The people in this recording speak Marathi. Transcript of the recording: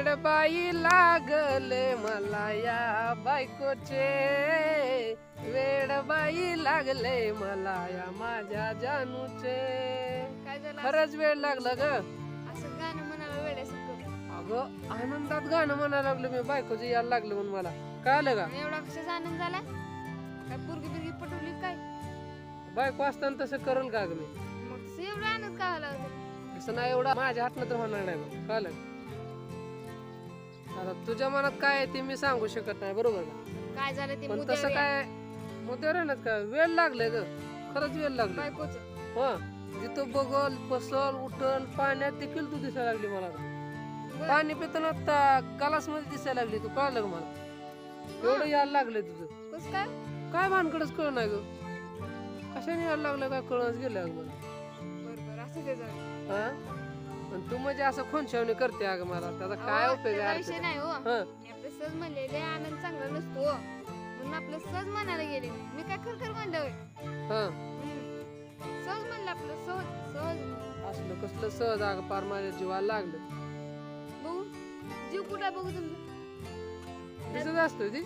वेड बाई लागले मला या बायकोचे. वेड बाई लागले मला या माझ्या जानूचे. काय झालं खरंच वेळ लागला ग. असं गाणं म्हणावं वेड्यासारखं. अगं आनंदात गाणं म्हणायला लागलो मी बायकोचं यायला लागलं म्हणून मला. कळलं का? आणि एवढा कशाचा आनंद झाला? काय पोरगी बिरगी पटवली काय? बायको असताना तसं करल का ग मी? मग एवढा आनंद का झाला होता? तसं नाही एवढा माझ्या हातनं तर होणार नाही बघ. कळलं? का? आता तुझ्या मनात काय आहे ते मी सांगू शकत नाही बरोबर का? काय झालं ते पण मुद्द्यावर तसं या. काय मुद्द्यावर आहे ना का? वेळ लागलाय ग. खरंच वेळ लागलाय. बायकोचं. हा. जिथं बघल पसल उठल पाण्यात देखील तू दिसायला लागली मला. आता. बरं. पाणी पिताना गलासमध्ये दिसायला लागली तू कळलं का मला? एवढं यायला लागलंय तुझं. कसं काय? काय भानकडच कळ नाही ग. कशाने यायला लागलं काय कळच गेलं अगं मला. बरं बरं. असं ते झालं. हा? तू म्हणजे असं खोनशावणी करते अगं मला. त्याचा काय अहो, उपयोग त्याचा आहे विषय अर्थ? नाही हो. हा. मी आपलं सहज म्हणले लय आनंद चांगला नसतो हो. म्हणून आपलं सहज म्हणायला गेले मी. काय खर खर म्हणलं होय. हा. हम्म. सहज म्हणलं आपलं सहज सहज असलं कसलं सहज अगं पार माझ्या जीवाला लागलं. बघू. जीव कुठं आहे बघू तुमचं दिसत असतोय ती?